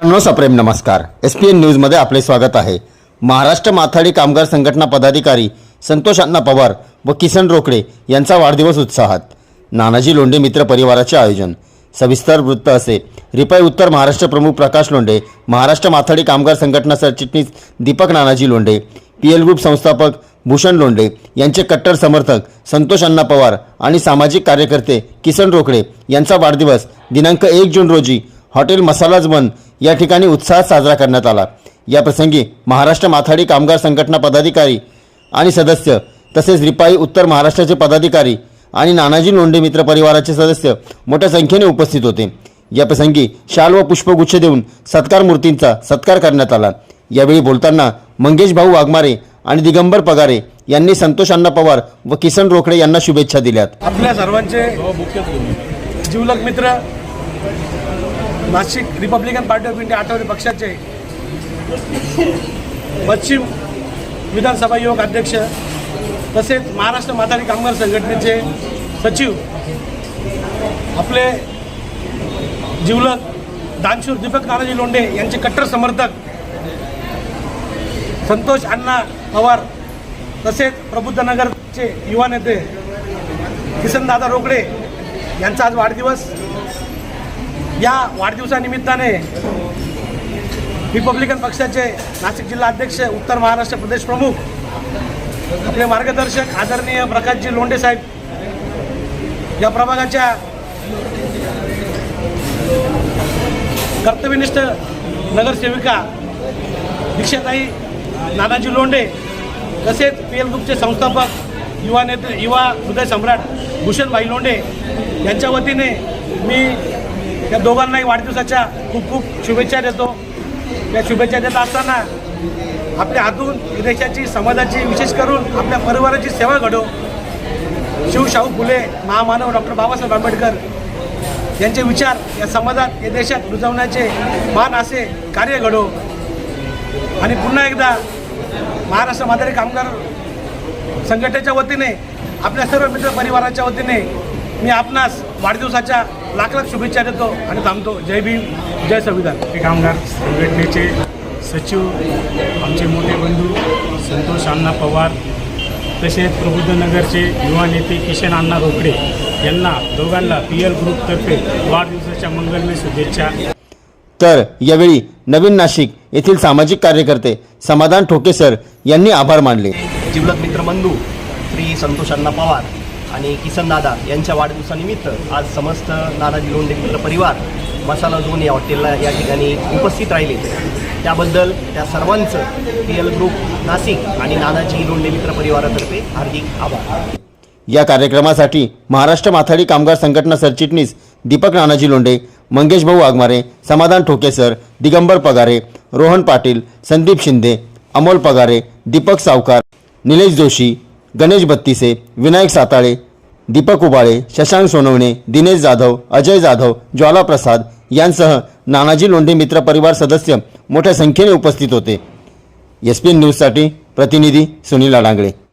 मित्रांनो सप्रेम नमस्कार. एस पी एन न्यूजमध्ये आपले स्वागत आहे. महाराष्ट्र माथाडी कामगार संघटना पदाधिकारी संतोष अण्णा पवार व किसन रोकडे यांचा वाढदिवस उत्साहात. नानाजी लोंढे मित्र परिवाराचे आयोजन. सविस्तर वृत्त असे. रिपाई उत्तर महाराष्ट्र प्रमुख प्रकाश लोंढे महाराष्ट्र माथाडी कामगार संघटना सरचिटणीस Deepak Nanaji Londhe P L group संस्थापक भूषण लोंढे यांचे कट्टर समर्थक संतोष अण्णा पवार आणि सामाजिक कार्यकर्ते किसन रोकडे यांचा वाढदिवस दिनांक एक जून रोजी हॉटेल मसालाज वन या ठिकाणी उत्साहात साजरा करण्यात आला. या प्रसंगी महाराष्ट्र माथाडी कामगार संघटना पदाधिकारी आणि सदस्य तसेच रिपाई उत्तर महाराष्ट्राचे पदाधिकारी आणि नानाजी लोंढे मित्र परिवाराचे सदस्य मोठ्या संख्येने उपस्थित होते. या प्रसंगी शाल व पुष्पगुच्छ देऊन सत्कार मूर्तींचा सत्कार करण्यात आला. यावेळी बोलताना मंगेश भाऊ वाघमारे आणि दिगंबर पगारे यांनी संतोष अण्णा पवार व किसन रोखडे यांना शुभेच्छा दिल्यात. आपल्या सर्वांचे जीवलक मित्र Nashik republican party of India Athawale पक्षाचे. पश्चिम विधानसभा युवक अध्यक्ष तसेच महाराष्ट्र माथारी कामगार संघटनेचे सचिव आपले जीवलग दानशूर दीपक नानाजी लोंढे यांचे कट्टर समर्थक संतोष अण्णा पवार तसेच प्रबुद्धनगरचे युवा नेते किसनदादा रोकडे यांचा आज वाढदिवस. या वाढदिवसानिमित्ताने रिपब्लिकन पक्षाचे नाशिक जिल्हा अध्यक्ष उत्तर महाराष्ट्र प्रदेश प्रमुख आपले मार्गदर्शक आदरणीय प्रकाशजी लोंढे साहेब या प्रभागाच्या कर्तव्यनिष्ठ नगरसेविका दीक्षाताई नानाजी लोंढे तसेच पी एल ग्रुपचे संस्थापक युवा नेते युवा हृदय सम्राट भूषणभाई लोंढे यांच्या वतीने मी या दोघांनाही वाढदिवसाच्या खूप खूप शुभेच्छा देतो. या शुभेच्छा देत असताना आपल्या हातून देशाची समाजाची विशेष करून आपल्या परिवाराची सेवा घडो. शिवशाहू फुले महामानव डॉक्टर बाबासाहेब आंबेडकर यांचे विचार या समाजात या देशात रुजवण्याचे मान असे कार्य घडो. आणि पुन्हा एकदा महाराष्ट्र माधारी कामगार संघटनेच्या वतीने आपल्या सर्व मित्र परिवाराच्या वतीने मी आपणास वाढदिवसाच्या लाख लाख शुभेच्छा देतो आणि थांबतो. जय भीम जय संविधान. ते कामगार संघटनेचे सचिव आमचे मोठे बंधू संतोष अण्णा पवार तसेच प्रबुद्धनगरचे युवा नेते किशन अण्णा रोकडे यांना दोघांना पी एल ग्रुपतर्फे वाढदिवसाच्या मंगलमय शुभेच्छा. तर यावेळी नवीन नाशिक येथील सामाजिक कार्यकर्ते समाधान ठोके सर यांनी आभार मानले. जिवलग मित्रबंधू श्री संतोष अण्णा पवार आणि किसन दादा यांच्या वाढदिवसानिमित्त आज समस्त नानाजी लोंढे मित्र परिवार मसाला झोन या हॉटेलला या ठिकाणी उपस्थित राहिले. त्याबद्दल त्या सर्वांचं पी एल ग्रुप नाशिक आणि नानाजी लोंढे मित्र परिवारातर्फे हार्दिक आभार. या कार्यक्रमासाठी महाराष्ट्र माथाडी कामगार संघटना सरचिटणीस दीपक नानाजी लोंढे मंगेश भाऊ वाघमारे समाधान ठोके सर दिगंबर पगारे रोहन पाटील संदीप शिंदे अमोल पगारे दीपक सावकार निलेश जोशी गणेश बत्तीसे विनायक साताळे दीपक उबाळे शशांक सोनवणे दिनेश जाधव अजय जाधव ज्वाला प्रसाद यांसह नानाजी लोंढे मित्र परिवार सदस्य मोठ्या संख्येने उपस्थित होते. एस पी एन न्यूजसाठी प्रतिनिधी सुनील अडांगळे